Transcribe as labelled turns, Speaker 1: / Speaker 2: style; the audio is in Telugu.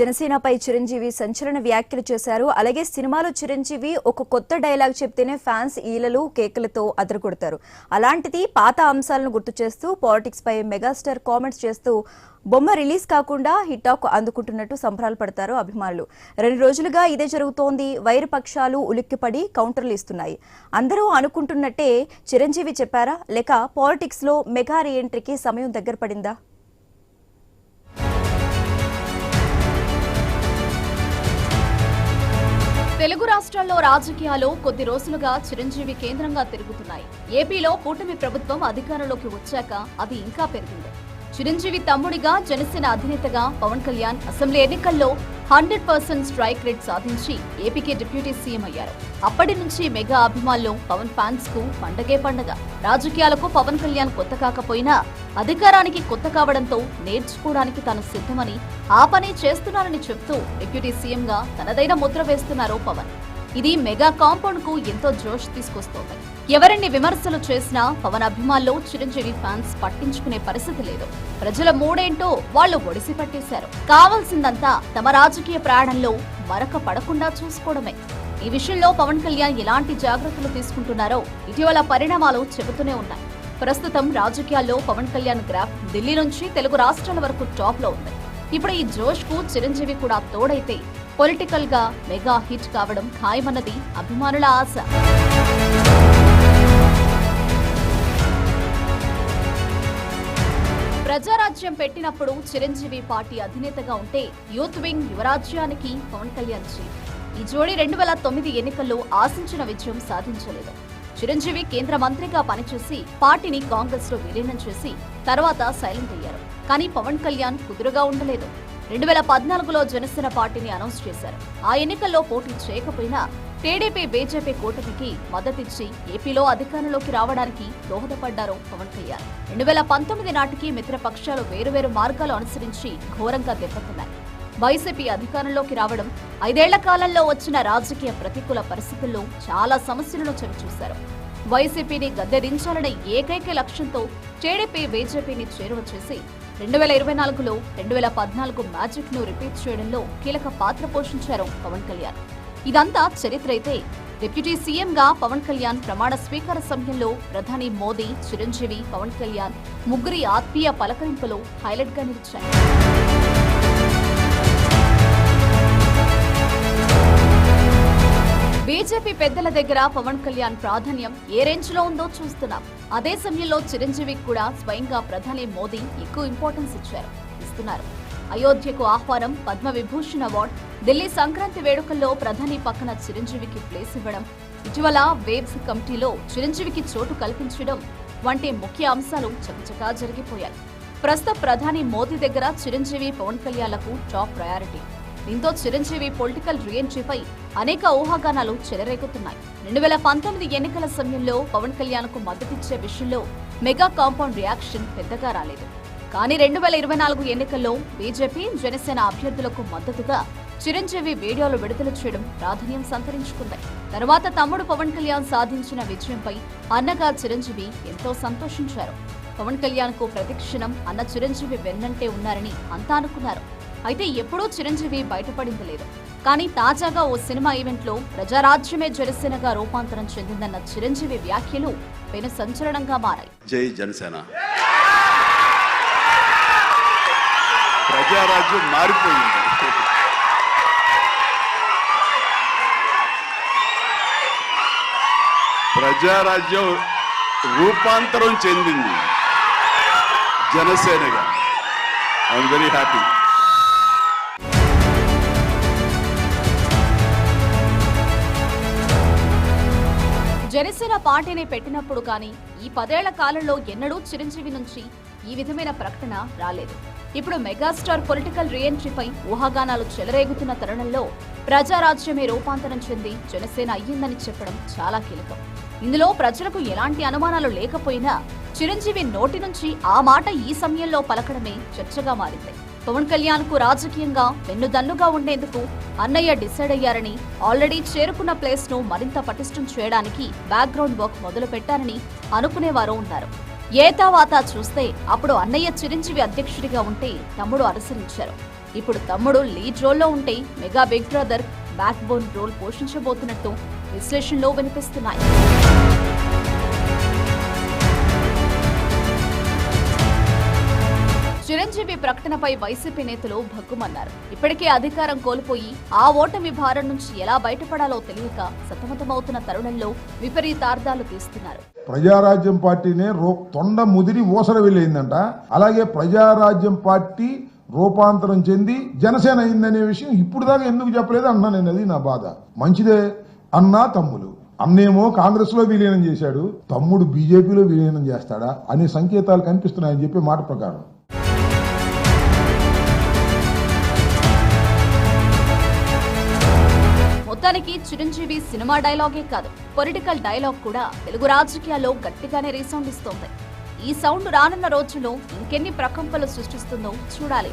Speaker 1: జనసేనపై చిరంజీవి సంచలన వ్యాఖ్యలు చేశారు. అలాగే సినిమాలో చిరంజీవి ఒక కొత్త డైలాగ్ చెప్తేనే ఫ్యాన్స్ ఈలలు కేకలతో అదరగొడతారు. అలాంటిది పాత అంశాలను గుర్తు చేస్తూ పాలిటిక్స్ పై మెగాస్టార్ కామెంట్స్ చేస్తూ బొమ్మ రిలీజ్ కాకుండా హిట్టాక్ అందుకుంటున్నట్టు సంబరాలు పడతారు అభిమానులు. రెండు రోజులుగా ఇదే జరుగుతోంది. వైరు పక్షాలు ఉలిక్కిపడి కౌంటర్లు ఇస్తున్నాయి. అందరూ అనుకుంటున్నట్టే చిరంజీవి చెప్పారా? లేక పాలిటిక్స్లో మెగా రీఎంట్రీకి సమయం దగ్గర పడిందా?
Speaker 2: తెలుగు రాష్ట్రాల్లో రాజకీయాలు కొద్ది రోజులుగా చిరంజీవి కేంద్రంగా తిరుగుతున్నాయి. ఏపీలో కూటమి ప్రభుత్వం అధికారంలోకి వచ్చాక అది ఇంకా పెరిగింది. చిరంజీవి తమ్ముడిగా జనసేన అధినేతగా పవన్ కళ్యాణ్ అసెంబ్లీ ఎన్నికల్లో హండ్రెడ్ పర్సెంట్ స్ట్రైక్ రేట్ సాధించి ఏపీకే డిప్యూటీ సీఎం అయ్యారు. అప్పటి నుంచి మెగా అభిమానులు పవన్ ఫ్యాన్స్కు పండగే పండగ. రాజకీయాలకు పవన్ కళ్యాణ్ కొత్త కాకపోయినా అధికారానికి కొత్త కావడంతో నేర్చుకోవడానికి తాను సిద్ధమని ఆ పని చేస్తున్నానని చెప్తూ డిప్యూటీ సీఎంగా తనదైన ముద్ర వేస్తున్నారు పవన్. ఇది మెగా కాంపౌండ్కు ఎంతో జోష్ తీసుకొస్తోంది. ఎవరిని విమర్శలు చేసినా పవన్ అభిమానులు చిరంజీవి ఫ్యాన్స్ పట్టించుకునే పరిస్థితి లేదు. ప్రజల మూడేంటో వాళ్ళు ఒడిసి పట్టేశారు. కావాల్సిందంతా తమ రాజకీయ ప్రయాణంలో మరక పడకుండా చూసుకోవడమే. ఈ విషయంలో పవన్ కళ్యాణ్ ఎలాంటి జాగ్రత్తలు తీసుకుంటున్నారో ఇటీవల పరిణామాలు చెబుతూనే ఉన్నాయి. ప్రస్తుతం రాజకీయాల్లో పవన్ కళ్యాణ్ గ్రాఫ్ ఢిల్లీ నుంచి తెలుగు రాష్ట్రాల వరకు టాప్లో ఉంది. ఇప్పుడు ఈ జోష్కు చిరంజీవి కూడా తోడైతే పొలిటికల్గా మెగా హిట్ కావడం ఖాయమన్నది అభిమానుల ఆశ. ప్రజారాజ్యం పెట్టినప్పుడు చిరంజీవి పార్టీ అధినేతగా ఉంటే యూత్ వింగ్ యువరాజ్యానికి పవన్ కళ్యాణ్ చీఫ్ ఈ జోడీ రెండు వేల తొమ్మిది ఎన్నికల్లో ఆశించిన విజయం సాధించలేదు. చిరంజీవి కేంద్ర మంత్రిగా పనిచేసి పార్టీని కాంగ్రెస్లో విలీనం చేసి తర్వాత సైలెంట్ అయ్యారు. కానీ పవన్ కళ్యాణ్ కుదురుగా ఉండలేదు. రెండు వేల పద్నాలుగులో జనసేన పార్టీని అనౌన్స్ చేశారు. ఆ ఎన్నికల్లో పోటీ చేయకపోయినా టీడీపీ బీజేపీ కూటమికి మద్దతిచ్చి ఏపీలో అధికారంలోకి రావడానికి దోహదపడ్డారు పవన్ కళ్యాణ్. రెండు వేల పంతొమ్మిది నాటికి మిత్రపక్షాలు వేరువేరు మార్గాలు అనుసరించి ఘోరంగా దెబ్బతిన్నాయి. వైసీపీ అధికారంలోకి రావడం ఐదేళ్ళ కాలంలో వచ్చిన రాజకీయ ప్రతికూల పరిస్థితుల్లో చాలా సమస్యలను చవిచూశారు. వైసీపీని గద్దెదించాలనే ఏకైక లక్ష్యంతో టీడీపీ బీజేపీని చేరువ చేసి రెండు వేల ఇరవై నాలుగులో రెండు వేల పద్నాలుగు మ్యాజిక్ను రిపీట్ చేయడంలో కీలక పాత్ర పోషించారు పవన్ కళ్యాణ్. ఇదంతా చరిత్ర అయితే. డిప్యూటీ సీఎంగా పవన్ కళ్యాణ్ ప్రమాణ స్వీకార సమయంలో ప్రధాని మోదీ చిరంజీవి పవన్ కళ్యాణ్ ముగ్గురి ఆత్మీయ పలకరింపులో హైలైట్గా నిలిచాయి బీజేపీ పెద్దల దగ్గర పవన్ కళ్యాణ్ ప్రాధాన్యం ఏ రేంజ్లో ఉందో చూస్తున్నాం. అదే సమయంలో చిరంజీవికి కూడా స్వయంగా ప్రధాని మోదీ ఎక్కువ ఇంపార్టెన్స్ ఇచ్చారు ఇస్తున్నారు. అయోధ్యకు ఆహ్వానం పద్మ విభూషణ్ అవార్డ్ ఢిల్లీ సంక్రాంతి వేడుకల్లో ప్రధాని పక్కన చిరంజీవికి ప్లేస్ ఇవ్వడం ఇటీవల వేవ్స్ కమిటీలో చిరంజీవికి చోటు కల్పించడం వంటి ముఖ్య అంశాలు చకచకా జరిగిపోయాయి. ప్రస్తుత ప్రధాని మోదీ దగ్గర చిరంజీవి పవన్ కళ్యాణ్లకు టాప్ ప్రయారిటీ. దీంతో చిరంజీవి పొలిటికల్ రీఎంట్రీపై అనేక ఊహాగానాలు చెలరేగుతున్నాయి. రెండు వేల పంతొమ్మిది ఎన్నికల సమయంలో పవన్ కళ్యాణ్కు మద్దతిచ్చే విషయంలో మెగా కాంపౌండ్ రియాక్షన్ పెద్దగా రాలేదు. కానీ రెండు వేల ఇరవై నాలుగు ఎన్నికల్లో బీజేపీ జనసేన అభ్యర్థులకు మద్దతుగా చిరంజీవి వీడియోలు విడుదల చేయడం ప్రాధాన్యం సంతరించుకుంది. తర్వాత తమ్ముడు పవన్ కళ్యాణ్ సాధించిన విజయంపై అన్నగా చిరంజీవి ఎంతో సంతోషించారు. పవన్ కళ్యాణ్కు ప్రతిక్షణం అన్న చిరంజీవి వెన్నంటే ఉన్నారని అంతా అనుకున్నారు. అయితే ఎప్పుడూ చిరంజీవి బయటపడింది లేదు. కానీ తాజాగా ఓ సినిమా ఈవెంట్లో ప్రజారాజ్యమే జనసేనగా రూపాంతరం చెందిందన్న చిరంజీవి వ్యాఖ్యలు పెను సంచలనంగా మారాయి.
Speaker 3: జై జనసేన. ప్రజారాజ్యం మారిపోయింది. ప్రజారాజ్యం రూపాంతరం చెందింది జనసేనగా. ఐఎమ్ వెరీ హ్యాపీ
Speaker 2: జనసేన పార్టీని పెట్టినప్పుడు కానీ ఈ పదేళ్ళ కాలంలో ఎన్నడూ చిరంజీవి నుంచి ఈ విధమైన ప్రకటన రాలేదు. ఇప్పుడు మెగాస్టార్ పొలిటికల్ రీఎంట్రీపై ఊహాగానాలు చెలరేగుతున్న తరుణంలో ప్రజారాజ్యమే రూపాంతరం చెంది జనసేన అయ్యిందని చెప్పడం చాలా కీలకం. ఇందులో ప్రజలకు ఎలాంటి అనుమానాలు లేకపోయినా చిరంజీవి నోటి నుంచి ఆ మాట ఈ సమయంలో పలకడమే చర్చగా మారింది. పవన్ కళ్యాణ్కు రాజకీయంగా వెన్నుదన్నుగా ఉండేందుకు అన్నయ్య డిసైడ్ అయ్యారని ఆల్రెడీ చేరుకున్న ప్లేస్ను మరింత పటిష్టం చేయడానికి బ్యాక్గ్రౌండ్ వర్క్ మొదలు పెట్టారని అనుకునేవారు ఉన్నారు. ఏ చూస్తే అప్పుడు అన్నయ్య చిరంజీవి అధ్యక్షుడిగా ఉంటే తమ్ముడు అనుసరించారు. ఇప్పుడు తమ్ముడు లీడ్ రోల్లో ఉంటే mega big brother backbone role పోషించబోతున్నట్టు విశ్లేషణలో వినిపిస్తున్నాయి. చిరంజీవి ప్రకటనపై వైసీపీ నేతలు భగ్గుమన్నారు. ఇప్పటికే అధికారం కోల్పోయి ఆ ఓటమి భారం నుంచి ఎలా బయటపడాలో తెలియక సతమతమవుతున్న తరుణంలో విపరీతార్థాలు తీస్తున్నారు.
Speaker 4: ప్రజారాజ్యం పార్టీనే రో తొండ ముదిరి ఓసర వెళ్ళిందంట అలాగే ప్రజారాజ్యం పార్టీ రూపాంతరం చెంది జనసేన అయిందనే విషయం ఇప్పుడు దాకా ఎందుకు చెప్పలేదు అన్నా నేను అది నా బాధ. మంచిదే అన్నా తమ్ముడు అన్నేమో కాంగ్రెస్లో విలీనం చేశాడు తమ్ముడు బీజేపీలో విలీనం చేస్తాడా అనే సంకేతాలు కనిపిస్తున్నాయని చెప్పి మాట ప్రకారం.
Speaker 2: మొత్తానికి చిరంజీవి సినిమా డైలాగే కాదు పొలిటికల్ డైలాగ్ కూడా తెలుగు రాజకీయాల్లో గట్టిగానే రీసౌండ్ ఇస్తోంది. ఈ సౌండ్ రానున్న రోజుల్లో ఇంకెన్ని ప్రకంపలు సృష్టిస్తుందో చూడాలి.